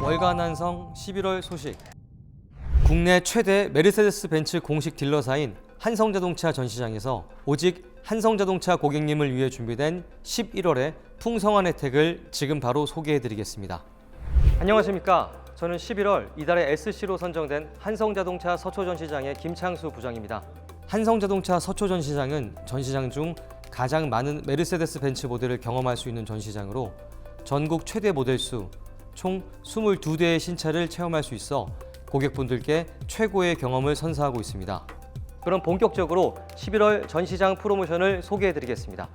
월간 한성 11월 소식. 국내 최대 메르세데스 벤츠 공식 딜러사인 한성자동차 전시장에서 오직 한성자동차 고객님을 위해 준비된 11월의 풍성한 혜택을 지금 바로 소개해 드리겠습니다. 안녕하십니까. 저는 11월 이달의 SC로 선정된 한성자동차 서초전시장의 김창수 부장입니다. 한성자동차 서초전시장은 전시장 중 가장 많은 메르세데스 벤츠 모델을 경험할 수 있는 전시장으로 전국 최대 모델 수, 총 22대의 신차를 체험할 수 있어 고객분들께 최고의 경험을 선사하고 있습니다. 그럼 본격적으로 11월 전시장 프로모션을 소개해 드리겠습니다.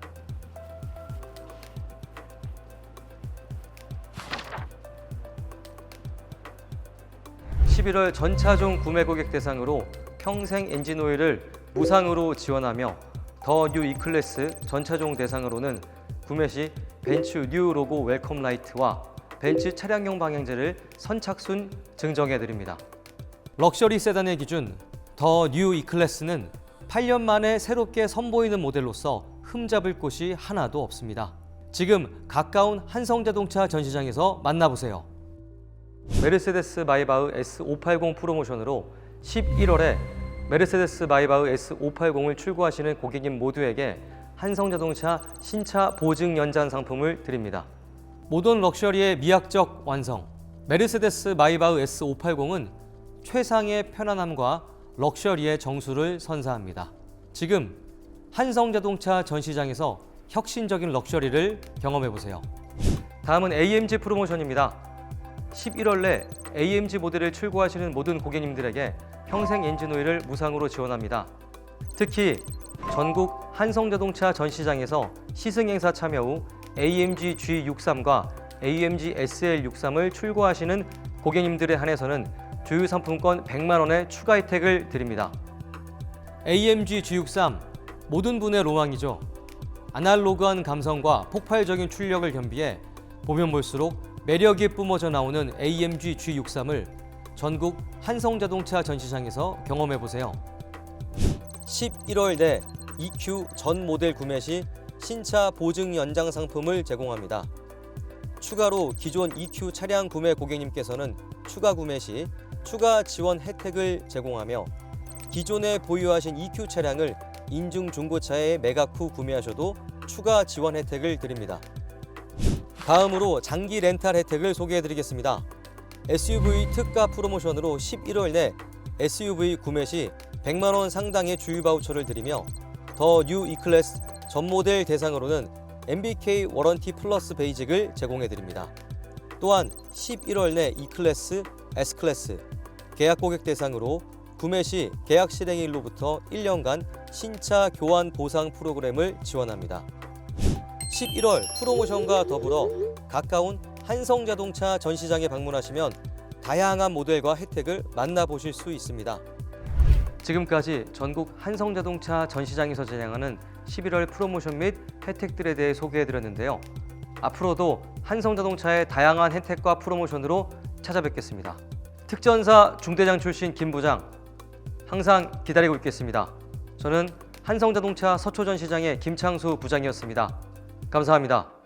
11월 전차종 구매 고객 대상으로 평생 엔진 오일을 무상으로 지원하며 더 뉴 E클래스 전차종 대상으로는 구매 시 벤츠 뉴 로고 웰컴 라이트와 벤츠 차량용 방향제를 선착순 증정해 드립니다. 럭셔리 세단의 기준 더 뉴 E클래스는 8년 만에 새롭게 선보이는 모델로서 흠잡을 곳이 하나도 없습니다. 지금 가까운 한성자동차 전시장에서 만나보세요. 메르세데스 마이바흐 S580 프로모션으로 11월에 메르세데스 마이바흐 S580을 출고하시는 고객님 모두에게 한성자동차 신차 보증 연장 상품을 드립니다. 모던 럭셔리의 미학적 완성. 메르세데스 마이바흐 S580은 최상의 편안함과 럭셔리의 정수를 선사합니다. 지금 한성 자동차 전시장에서 혁신적인 럭셔리를 경험해 보세요. 다음은 AMG 프로모션입니다. 11월 내 AMG 모델을 출고하시는 모든 고객님들에게 평생 엔진 오일을 무상으로 지원합니다. 특히 전국 한성자동차 전시장에서 시승 행사 참여 후 AMG G63과 AMG SL63을 출고하시는 고객님들에 한해서는 주유 상품권 100만 원의 추가 혜택을 드립니다. AMG G63 모든 분의 로망이죠. 아날로그한 감성과 폭발적인 출력을 겸비해 보면 볼수록 매력이 뿜어져 나오는 AMG G63을 전국 한성자동차 전시장에서 경험해 보세요. 11월 내 EQ 전 모델 구매 시 신차 보증 연장 상품을 제공합니다. 추가로 기존 EQ 차량 구매 고객님께서는 추가 구매 시 추가 지원 혜택을 제공하며 기존에 보유하신 EQ 차량을 인증 중고차에 매각 후 구매하셔도 추가 지원 혜택을 드립니다. 다음으로 장기 렌탈 혜택을 소개해 드리겠습니다. SUV 특가 프로모션으로 11월 내 SUV 구매 시 100만 원 상당의 주유 바우처를 드리며 더 뉴 E클래스 전 모델 대상으로는 MBK 워런티 플러스 베이직을 제공해 드립니다. 또한 11월 내 E클래스, S클래스 계약 고객 대상으로 구매 시 계약 실행일로부터 1년간 신차 교환 보상 프로그램을 지원합니다. 11월 프로모션과 더불어 가까운 한성자동차 전시장에 방문하시면 다양한 모델과 혜택을 만나보실 수 있습니다. 지금까지 전국 한성자동차 전시장에서 진행하는 11월 프로모션 및 혜택들에 대해 소개해드렸는데요. 앞으로도 한성자동차의 다양한 혜택과 프로모션으로 찾아뵙겠습니다. 특전사 중대장 출신 김 부장 항상 기다리고 있겠습니다. 저는 한성자동차 서초전 시장의 김창수 부장이었습니다. 감사합니다.